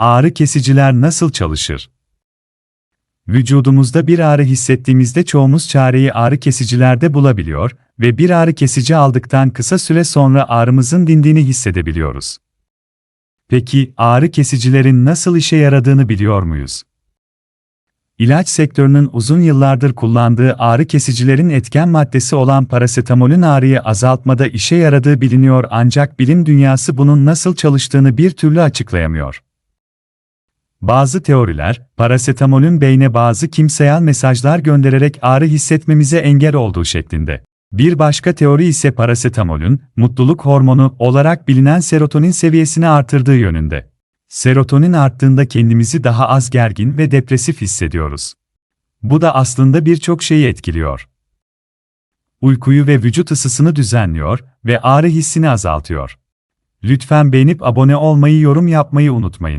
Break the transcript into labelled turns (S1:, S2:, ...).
S1: Ağrı kesiciler nasıl çalışır? Vücudumuzda bir ağrı hissettiğimizde çoğumuz çareyi ağrı kesicilerde bulabiliyor ve bir ağrı kesici aldıktan kısa süre sonra ağrımızın dindiğini hissedebiliyoruz. Peki ağrı kesicilerin nasıl işe yaradığını biliyor muyuz? İlaç sektörünün uzun yıllardır kullandığı ağrı kesicilerin etken maddesi olan parasetamolün ağrıyı azaltmada işe yaradığı biliniyor ancak bilim dünyası bunun nasıl çalıştığını bir türlü açıklayamıyor. Bazı teoriler, parasetamolün beyne bazı kimseyel mesajlar göndererek ağrı hissetmemize engel olduğu şeklinde. Bir başka teori ise parasetamolün, mutluluk hormonu olarak bilinen serotonin seviyesini artırdığı yönünde. Serotonin arttığında kendimizi daha az gergin ve depresif hissediyoruz. Bu da aslında birçok şeyi etkiliyor. Uykuyu ve vücut ısısını düzenliyor ve ağrı hissini azaltıyor. Lütfen beğenip abone olmayı, yorum yapmayı unutmayın.